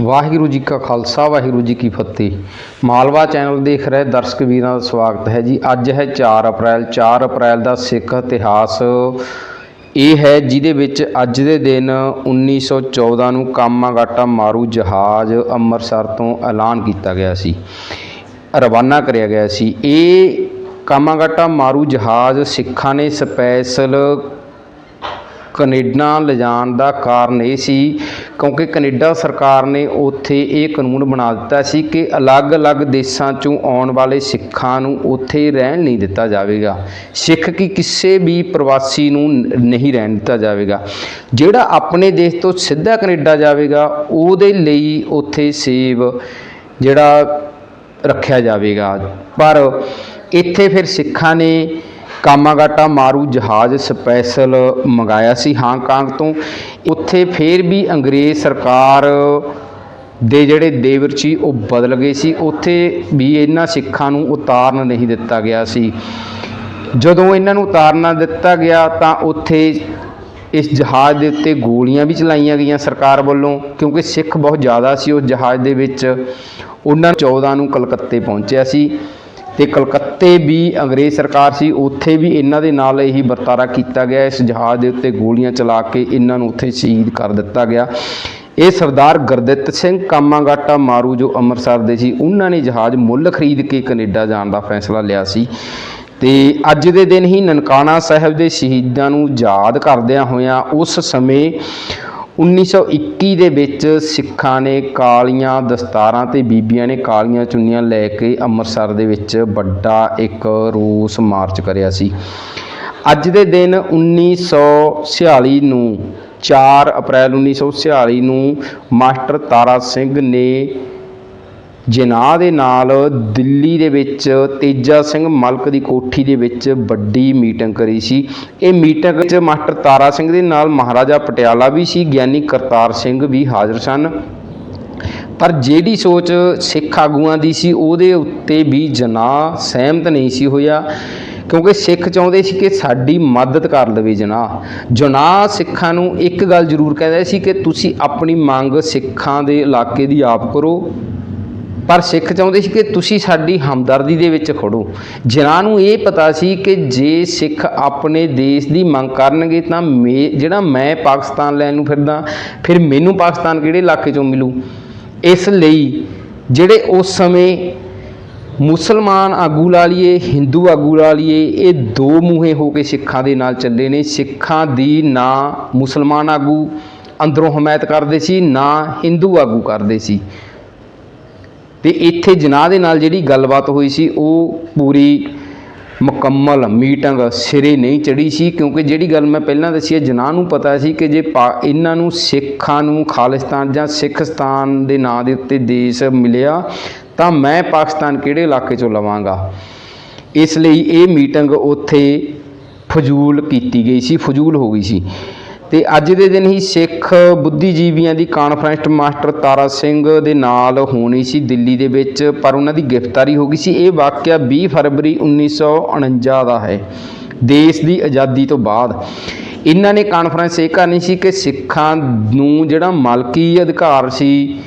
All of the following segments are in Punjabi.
ਵਾਹਿਗੁਰੂ ਜੀ ਕਾ ਖਾਲਸਾ, ਵਾਹਿਗੁਰੂ ਜੀ ਕੀ ਫਤਿਹ। ਮਾਲਵਾ ਚੈਨਲ ਦੇਖ ਰਹੇ ਦਰਸ਼ਕ ਵੀਰਾਂ ਦਾ ਸਵਾਗਤ ਹੈ ਜੀ। ਅੱਜ ਹੈ 4 ਅਪ੍ਰੈਲ 4 ਅਪ੍ਰੈਲ ਦਾ ਸਿੱਖ ਇਤਿਹਾਸ। ਇਹ ਹੈ ਜਿਹਦੇ ਵਿੱਚ ਅੱਜ ਦੇ ਦਿਨ 1914 ਨੂੰ ਕਾਮਾਗਾਟਾ ਮਾਰੂ ਜਹਾਜ਼ ਅੰਮ੍ਰਿਤਸਰ ਤੋਂ ਐਲਾਨ ਕੀਤਾ ਗਿਆ ਸੀ। ਰਵਾਨਾ ਕਰਿਆ ਗਿਆ ਸੀ। ਇਹ ਕਾਮਾਗਾਟਾ ਮਾਰੂ ਜਹਾਜ਼ ਸਿੱਖਾਂ ਨੇ ਸਪੈਸ਼ਲ ਕੈਨੇਡਾ ਲਿਜਾਣ ਦਾ ਕਾਰਨ ਇਹ ਸੀ ਕਿਉਂਕਿ ਕੈਨੇਡਾ ਸਰਕਾਰ ਨੇ ਉੱਥੇ ਇਹ ਕਾਨੂੰਨ ਬਣਾ ਦਿੱਤਾ ਸੀ ਕਿ ਅਲੱਗ-ਅਲੱਗ ਦੇਸ਼ਾਂ ਚੋਂ ਆਉਣ ਵਾਲੇ ਸਿੱਖਾਂ ਨੂੰ ਉੱਥੇ ਰਹਿਣ ਨਹੀਂ ਦਿੱਤਾ ਜਾਵੇਗਾ। ਸਿੱਖ ਕੀ ਕਿਸੇ ਵੀ ਪ੍ਰਵਾਸੀ ਨੂੰ ਨਹੀਂ ਰਹਿਣ ਦਿੱਤਾ ਜਾਵੇਗਾ। ਜਿਹੜਾ ਆਪਣੇ ਦੇਸ਼ ਤੋਂ ਸਿੱਧਾ ਕੈਨੇਡਾ ਜਾਵੇਗਾ, ਉਹਦੇ ਲਈ ਉੱਥੇ ਸੇਵ ਜਿਹੜਾ ਰੱਖਿਆ ਜਾਵੇਗਾ। ਪਰ ਇੱਥੇ ਫਿਰ ਸਿੱਖਾਂ ਨੇ ਕਾਮਾਗਾਟਾ ਮਾਰੂ ਜਹਾਜ਼ ਸਪੈਸ਼ਲ ਮੰਗਾਇਆ ਸੀ ਹਾਂਗਕਾਂਗ ਤੋਂ। ਉੱਥੇ ਫਿਰ ਵੀ ਅੰਗਰੇਜ਼ ਸਰਕਾਰ ਦੇ ਜਿਹੜੇ ਦੇਵਰ ਸੀ, ਉਹ ਬਦਲ ਗਏ ਸੀ। ਉੱਥੇ ਵੀ ਇਹਨਾਂ ਸਿੱਖਾਂ ਨੂੰ ਉਤਾਰਨ ਨਹੀਂ ਦਿੱਤਾ ਗਿਆ ਸੀ। ਜਦੋਂ ਇਹਨਾਂ ਨੂੰ ਉਤਾਰਨਾ ਦਿੱਤਾ ਗਿਆ, ਤਾਂ ਉੱਥੇ ਇਸ ਜਹਾਜ਼ ਦੇ ਉੱਤੇ ਗੋਲੀਆਂ ਵੀ ਚਲਾਈਆਂ ਗਈਆਂ ਸਰਕਾਰ ਵੱਲੋਂ, ਕਿਉਂਕਿ ਸਿੱਖ ਬਹੁਤ ਜ਼ਿਆਦਾ ਸੀ। ਉਸ ਜਹਾਜ਼ ਦੇ ਵਿੱਚ ਉਹਨਾਂ 14 ਨੂੰ ਕਲਕੱਤੇ ਪਹੁੰਚਿਆ ਸੀ। ਤੇ ਕਲਕੱਤੇ ਵੀ ਅੰਗਰੇਜ਼ ਸਰਕਾਰ ਸੀ, ਉੱਥੇ ਵੀ ਇਹਨਾਂ ਦੇ ਨਾਲ ਇਹੀ ਵਰਤਾਰਾ ਕੀਤਾ ਗਿਆ। ਇਸ ਜਹਾਜ਼ ਦੇ ਉੱਤੇ ਗੋਲੀਆਂ ਚਲਾ ਕੇ ਇਹਨਾਂ ਨੂੰ ਉੱਥੇ ਸ਼ਹੀਦ ਕਰ ਦਿੱਤਾ ਗਿਆ। ਇਹ ਸਰਦਾਰ ਗੁਰਦਿੱਤ ਸਿੰਘ ਕਾਮਾਗਾਟਾ ਮਾਰੂ, ਜੋ ਅੰਮ੍ਰਿਤਸਰ ਦੇ ਸੀ, ਉਹਨਾਂ ਨੇ ਜਹਾਜ਼ ਮੁੱਲ ਖਰੀਦ ਕੇ ਕੈਨੇਡਾ ਜਾਣ ਦਾ ਫੈਸਲਾ ਲਿਆ ਸੀ। ਤੇ ਅੱਜ ਦੇ ਦਿਨ ਹੀ ਨਨਕਾਣਾ ਸਾਹਿਬ ਦੇ ਸ਼ਹੀਦਾਂ ਨੂੰ ਯਾਦ ਕਰਦਿਆਂ ਹੋਇਆਂ ਉਸ ਸਮੇਂ 1921 ਦੇ ਵਿੱਚ ਸਿੱਖਾਂ ਨੇ ਕਾਲੀਆਂ ਦਸਤਾਰਾਂ ਤੇ ਬੀਬੀਆਂ ਨੇ ਕਾਲੀਆਂ ਚੁੰਨੀਆਂ ਲੈ ਕੇ ਅੰਮ੍ਰਿਤਸਰ ਦੇ ਵਿੱਚ ਵੱਡਾ ਇੱਕ ਰੋਸ ਮਾਰਚ ਕਰਿਆ ਸੀ। ਅੱਜ ਦੇ ਦਿਨ 1946 ਨੂੰ 4 ਅਪ੍ਰੈਲ 1946 ਨੂੰ ਮਾਸਟਰ ਤਾਰਾ ਸਿੰਘ ਨੇ ਜਿਨਾਹ ਦੇ ਨਾਲ ਦਿੱਲੀ ਦੇ ਵਿੱਚ ਤੇਜਾ ਸਿੰਘ ਮਲਕ ਦੀ ਕੋਠੀ ਦੇ ਵਿੱਚ ਵੱਡੀ ਮੀਟਿੰਗ ਕਰੀ ਸੀ। ਇਹ ਮੀਟਿੰਗ ਵਿੱਚ ਮਾਸਟਰ ਤਾਰਾ ਸਿੰਘ ਦੇ ਨਾਲ ਮਹਾਰਾਜਾ ਪਟਿਆਲਾ ਵੀ ਸੀ, ਗਿਆਨੀ ਕਰਤਾਰ ਸਿੰਘ ਵੀ ਹਾਜ਼ਰ ਸਨ। ਪਰ ਜਿਹੜੀ ਸੋਚ ਸਿੱਖ ਆਗੂਆਂ ਦੀ ਸੀ, ਉਹਦੇ ਉੱਤੇ ਵੀ ਜਨਾਹ ਸਹਿਮਤ ਨਹੀਂ ਸੀ ਹੋਇਆ, ਕਿਉਂਕਿ ਸਿੱਖ ਚਾਹੁੰਦੇ ਸੀ ਕਿ ਸਾਡੀ ਮਦਦ ਕਰ ਲਵੇ ਜਨਾਹ। ਜਨਾਹ ਸਿੱਖਾਂ ਨੂੰ ਇੱਕ ਗੱਲ ਜ਼ਰੂਰ ਕਹਿੰਦਾ ਸੀ ਕਿ ਤੁਸੀਂ ਆਪਣੀ ਮੰਗ ਸਿੱਖਾਂ ਦੇ ਇਲਾਕੇ ਦੀ ਆਪ ਕਰੋ। ਪਰ ਸਿੱਖ ਚਾਹੁੰਦੇ ਸੀ ਕਿ ਤੁਸੀਂ ਸਾਡੀ ਹਮਦਰਦੀ ਦੇ ਵਿੱਚ ਖੜੋ। ਜਿਨ੍ਹਾਂ ਨੂੰ ਇਹ ਪਤਾ ਸੀ ਕਿ ਜੇ ਸਿੱਖ ਆਪਣੇ ਦੇਸ਼ ਦੀ ਮੰਗ ਕਰਨਗੇ ਤਾਂ ਮੇ, ਜਿਹੜਾ ਮੈਂ ਪਾਕਿਸਤਾਨ ਲੈਣ ਨੂੰ ਫਿਰਦਾ, ਫਿਰ ਮੈਨੂੰ ਪਾਕਿਸਤਾਨ ਕਿਹੜੇ ਇਲਾਕੇ ਚੋਂ ਮਿਲੂ? ਇਸ ਲਈ ਜਿਹੜੇ ਉਸ ਸਮੇਂ ਮੁਸਲਮਾਨ ਆਗੂ ਲਾ ਲਈਏ, ਹਿੰਦੂ ਆਗੂ ਲਾ ਲਈਏ, ਇਹ ਦੋ ਮੂਹੇ ਹੋ ਕੇ ਸਿੱਖਾਂ ਦੇ ਨਾਲ ਚੱਲੇ ਨੇ। ਸਿੱਖਾਂ ਦੀ ਨਾ ਮੁਸਲਮਾਨ ਆਗੂ ਅੰਦਰੋਂ ਹਮਾਇਤ ਕਰਦੇ ਸੀ, ਨਾ ਹਿੰਦੂ ਆਗੂ ਕਰਦੇ ਸੀ। ਤੇ ਇੱਥੇ ਜਨਾਹ ਦੇ ਨਾਲ ਜਿਹੜੀ ਗੱਲਬਾਤ ਹੋਈ ਸੀ, ਉਹ ਪੂਰੀ ਮੁਕੰਮਲ ਮੀਟਿੰਗ ਸਿਰੇ ਨਹੀਂ ਚੜੀ ਸੀ, ਕਿਉਂਕਿ ਜਿਹੜੀ ਗੱਲ ਮੈਂ ਪਹਿਲਾਂ ਦੱਸੀ ਹੈ, ਜਨਾਹ ਨੂੰ ਪਤਾ ਸੀ ਕਿ ਜੇ ਪਾ- ਇਹਨਾਂ ਨੂੰ ਸਿੱਖਾਂ ਨੂੰ ਖਾਲਿਸਤਾਨ ਜਾਂ ਸਿੱਖਸਤਾਨ ਦੇ ਨਾਂ ਦੇ ਉੱਤੇ ਦੇਸ਼ ਮਿਲਿਆ, ਤਾਂ ਮੈਂ ਪਾਕਿਸਤਾਨ ਕਿਹੜੇ ਇਲਾਕੇ ਚੋਂ ਲਵਾਂਗਾ? ਇਸ ਲਈ ਇਹ ਮੀਟਿੰਗ ਉੱਥੇ ਫਜ਼ੂਲ ਕੀਤੀ ਗਈ ਸੀ, ਫਜ਼ੂਲ ਹੋ ਗਈ ਸੀ। ਤੇ ਅੱਜ ਦੇ ਦਿਨ ਹੀ ਸਿੱਖ ਬੁੱਧੀਜੀਵੀਆਂ ਦੀ ਕਾਨਫਰੰਸ ਮਾਸਟਰ ਤਾਰਾ ਸਿੰਘ ਦੇ ਨਾਲ ਹੋਣੀ ਸੀ ਦਿੱਲੀ ਦੇ ਵਿੱਚ, ਪਰ ਉਹਨਾਂ ਦੀ ਗ੍ਰਿਫਤਾਰੀ ਹੋ ਗਈ ਸੀ। ਇਹ ਵਾਕਿਆ 20 ਫਰਵਰੀ 1949 ਦਾ ਹੈ, ਦੇਸ਼ ਦੀ ਆਜ਼ਾਦੀ ਤੋਂ ਬਾਅਦ। ਇਹਨਾਂ ਨੇ ਕਾਨਫਰੰਸ ਇਹ ਕਰਨੀ ਸੀ ਕਿ ਸਿੱਖਾਂ ਨੂੰ ਜਿਹੜਾ ਮਾਲਕੀ ਅਧਿਕਾਰ ਸੀ,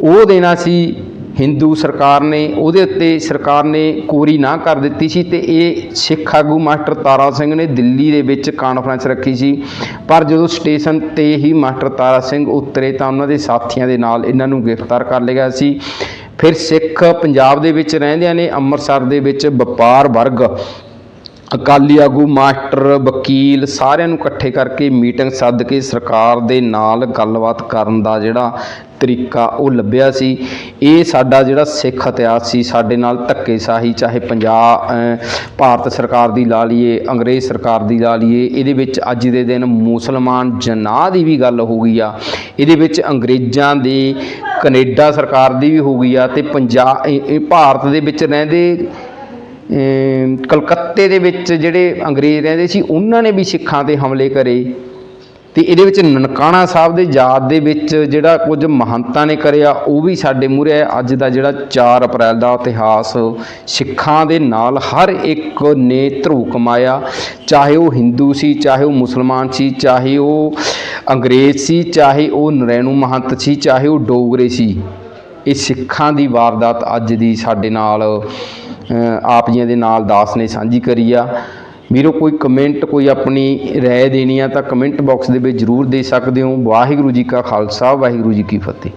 ਉਹ ਦੇਣਾ ਸੀ। ਹਿੰਦੂ ਸਰਕਾਰ ਨੇ, ਉਹਦੇ ਉੱਤੇ ਸਰਕਾਰ ਨੇ ਕੋਰੀ ਨਾ ਕਰ ਦਿੱਤੀ ਸੀ ਤੇ ਇਹ ਸਿੱਖ ਆਗੂ ਮਾਸਟਰ ਤਾਰਾ ਸਿੰਘ ਨੇ ਦਿੱਲੀ ਦੇ ਵਿੱਚ ਕਾਨਫਰੰਸ ਰੱਖੀ ਸੀ। ਪਰ ਜਦੋਂ ਸਟੇਸ਼ਨ ਤੇ ਹੀ ਮਾਸਟਰ ਤਾਰਾ ਸਿੰਘ ਉਤਰੇ ਤਾਂ ਉਹਨਾਂ ਦੇ ਸਾਥੀਆਂ ਦੇ ਨਾਲ ਇਹਨਾਂ ਨੂੰ ਗ੍ਰਿਫਤਾਰ ਕਰ ਲਿਆ ਗਿਆ ਸੀ। ਫਿਰ ਸਿੱਖ ਪੰਜਾਬ ਦੇ ਵਿੱਚ ਰਹਿੰਦਿਆਂ ਨੇ ਅੰਮ੍ਰਿਤਸਰ ਦੇ ਵਿੱਚ ਵਪਾਰ ਵਰਗ, ਅਕਾਲੀ ਆਗੂ ਮਾਸਟਰ, ਵਕੀਲ ਸਾਰਿਆਂ ਨੂੰ ਇਕੱਠੇ ਕਰਕੇ ਮੀਟਿੰਗ ਸੱਦ ਕੇ ਸਰਕਾਰ ਦੇ ਨਾਲ ਗੱਲਬਾਤ ਕਰਨ ਦਾ ਜਿਹੜਾ ਤਰੀਕਾ ਉਹ ਲੱਭਿਆ ਸੀ। ਇਹ ਸਾਡਾ ਜਿਹੜਾ ਸਿੱਖ ਇਤਿਹਾਸ ਸੀ, ਸਾਡੇ ਨਾਲ ਧੱਕੇਸ਼ਾਹੀ ਚਾਹੇ ਪੰਜਾਬ ਭਾਰਤ ਸਰਕਾਰ ਦੀ ਲਾ ਲਈਏ, ਅੰਗਰੇਜ਼ ਸਰਕਾਰ ਦੀ ਲਾ ਲਈਏ, ਇਹਦੇ ਵਿੱਚ ਅੱਜ ਦੇ ਦਿਨ ਮੁਸਲਮਾਨ ਜਨਾਹ ਦੀ ਵੀ ਗੱਲ ਹੋ ਗਈ ਆ। ਇਹਦੇ ਵਿੱਚ ਅੰਗਰੇਜ਼ਾਂ ਦੀ, ਕੈਨੇਡਾ ਸਰਕਾਰ ਦੀ ਵੀ ਹੋ ਗਈ ਆ ਤੇ ਪੰਜਾਬ ਭਾਰਤ ਦੇ ਵਿੱਚ ਰਹਿੰਦੇ ਕਲਕੱਤੇ ਦੇ ਵਿੱਚ ਜਿਹੜੇ ਅੰਗਰੇਜ਼ ਰਹਿੰਦੇ ਸੀ, ਉਹਨਾਂ ਨੇ ਵੀ ਸਿੱਖਾਂ ਤੇ ਹਮਲੇ ਕਰੇ। ਤੇ ਇਹਦੇ ਵਿੱਚ ਨਨਕਾਣਾ ਸਾਹਿਬ ਦੇ ਯਾਦ ਦੇ ਵਿੱਚ ਜਿਹੜਾ ਕੁਝ ਮਹੰਤਾਂ ਨੇ ਕਰਿਆ, ਉਹ ਵੀ ਸਾਡੇ ਮੂਹਰੇ ਹੈ ਅੱਜ ਦਾ ਜਿਹੜਾ 4 ਅਪ੍ਰੈਲ ਦਾ ਇਤਿਹਾਸ, ਸਿੱਖਾਂ ਦੇ ਨਾਲ ਹਰ ਇੱਕ ਨੇ ਧਰੂ ਕਮਾਇਆ। ਚਾਹੇ ਉਹ ਹਿੰਦੂ ਸੀ, ਚਾਹੇ ਉਹ ਮੁਸਲਮਾਨ ਸੀ, ਚਾਹੇ ਉਹ ਅੰਗਰੇਜ਼ ਸੀ, ਚਾਹੇ ਉਹ ਨਰੈਣੂ ਮਹੰਤ ਸੀ, ਚਾਹੇ ਉਹ ਡੋਗਰੇ ਸੀ, ਇਹ ਸਿੱਖਾਂ ਦੀ ਵਾਰਦਾਤ ਅੱਜ ਦੀ ਸਾਡੇ ਨਾਲ ਆਪ ਜੀਆਂ ਦੇ ਨਾਲ ਦਾਸ ਨੇ ਸਾਂਝੀ ਕਰੀ ਆ। ਵੀਰੋ, ਕੋਈ ਕਮੈਂਟ ਕੋਈ ਆਪਣੀ ਰਾਏ ਦੇਣੀ ਆ ਤਾਂ ਕਮੈਂਟ ਬਾਕਸ ਦੇ ਵਿੱਚ ਜਰੂਰ ਦੇ ਸਕਦੇ ਹੋ। ਵਾਹਿਗੁਰੂ ਜੀ ਕਾ ਖਾਲਸਾ, ਵਾਹਿਗੁਰੂ ਜੀ ਕੀ ਫਤਿਹ।